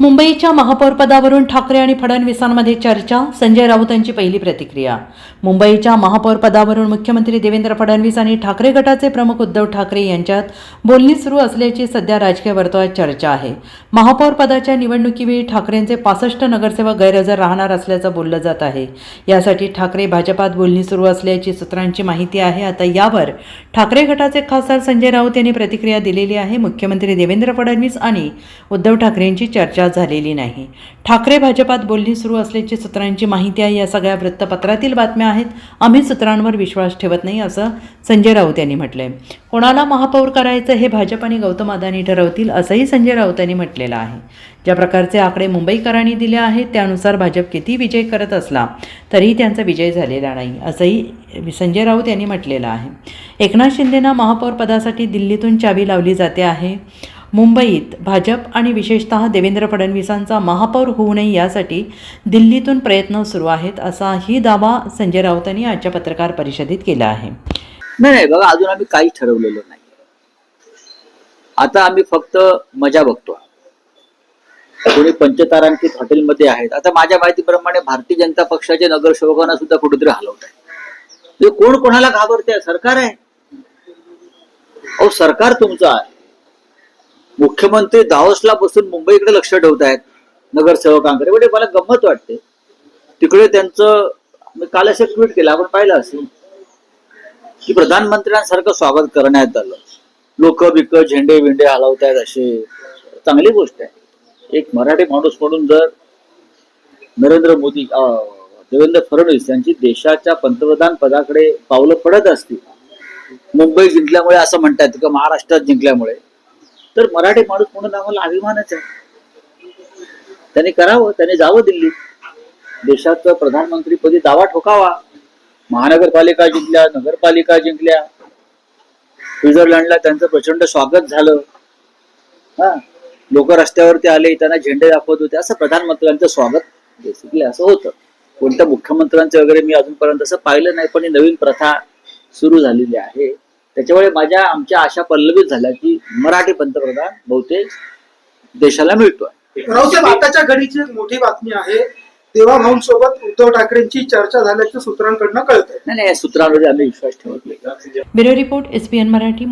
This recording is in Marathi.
मुंबईच्या महापौरपदावरून ठाकरे आणि फडणवीसांमध्ये चर्चा संजय राऊतांची पहिली प्रतिक्रिया. मुंबईच्या महापौरपदावरून मुख्यमंत्री देवेंद्र फडणवीस आणि ठाकरे गटाचे प्रमुख उद्धव ठाकरे यांच्यात बोलणी सुरू असल्याची सध्या राजकीय वर्तुळात चर्चा आहे. महापौरपदाच्या निवडणुकीवेळी ठाकरेंचे पासष्ट नगरसेवक गैरहजर राहणार असल्याचं बोललं जात आहे. यासाठी ठाकरे भाजपात बोलणी सुरू असल्याची सूत्रांची माहिती आहे. आता यावर ठाकरे गटाचे खासदार संजय राऊत यांनी प्रतिक्रिया दिलेली आहे. मुख्यमंत्री देवेंद्र फडणवीस आणि उद्धव ठाकरेंची चर्चा झालेली नाही. ठाकरे भाजपात बोलणी सुरू असल्याची सूत्रांची माहिती आहे या सगळ्या वृत्तपत्रातील बातम्या आहेत. आम्ही सूत्रांवर विश्वास ठेवत नाही असं संजय राऊत यांनी म्हटलंय. कोणाला महापौर करायचं हे भाजप आणि गौतम अदानी ठरवतील असंही संजय राऊत यांनी म्हटलेलं आहे. ज्या प्रकारचे आकडे मुंबईकरांनी दिले आहेत त्यानुसार भाजप किती विजय करत असला तरीही त्यांचा विजय झालेला नाही असंही संजय राऊत यांनी म्हटलेलं आहे. एकनाथ शिंदेना महापौर पदासाठी दिल्लीतून चावी लावली जाते आहे. मुंबईत भाजप आणि विशेषतः देवेंद्र फडणवीसांचा महापौर होऊ नये यासाठी दिल्लीतून प्रयत्न सुरू आहेत असाही दावा संजय राऊतांनी आजच्या पत्रकार परिषदेत केला आहे. नाही नाही बघा अजून आम्ही काही ठरवलेलं नाही. आता आम्ही फक्त मजा बघतो. कोणी पंचतारांकित हॉटेलमध्ये आहेत. आता माझ्या माहितीप्रमाणे भारतीय जनता पक्षाच्या नगरसेवकांना सुद्धा कुठेतरी हलवत आहे. कोण कोणाला घाबरते सरकार आहे. अहो सरकार तुमचं आहे. मुख्यमंत्री दाहोसला बसून मुंबईकडे लक्ष ठेवत आहेत नगरसेवकांकडे म्हणजे मला गंमत वाटते. तिकडे त्यांचं मी काल असं ट्विट केलं आपण पाहिलं असेल की प्रधानमंत्र्यांसारखं स्वागत करण्यात आलं. लोक बिक झेंडे विंडे हलवतायत असे चांगली गोष्ट आहे. एक मराठी माणूस म्हणून जर नरेंद्र मोदी अं, देवेंद्र फडणवीस यांची देशाच्या पंतप्रधान पदाकडे पावलं पडत असतील मुंबई जिंकल्यामुळे असं म्हणतात की महाराष्ट्रात जिंकल्यामुळे तर मराठी माणूस म्हणून आम्हाला अभिमानच आहे. त्यांनी करावं त्याने जावं दिल्लीत देशाचं प्रधानमंत्रीपदी दावा ठोकावा. महानगरपालिका जिंकल्या नगरपालिका जिंकल्या. स्वित्झर्लंडला त्यांचं प्रचंड स्वागत झालं. हा. लोक रस्त्यावरती आले त्यांना झेंडे दाखवत होते. असं प्रधानमंत्र्यांचं स्वागत बेसिकली असं होतं. कोणत्या मुख्यमंत्र्यांचं वगैरे मी अजूनपर्यंत असं पाहिलं नाही पण ही नवीन प्रथा सुरू झालेली आहे. त्याच्यामुळे माझ्या आमच्या आशा पल्लवित झाल्या की मराठी पंतप्रधान बहुतेक देशाला मिळतोय. रावसाहेब आताच्या घडीची एक मोठी बातमी आहे. देवा भाऊंसोबत उद्धव ठाकरेंची चर्चा झाल्याचं सूत्रांकडनं कळत नाही नाही या सूत्रांवर आम्ही विश्वास ठेवत नाही. Bureau report S P N Marathi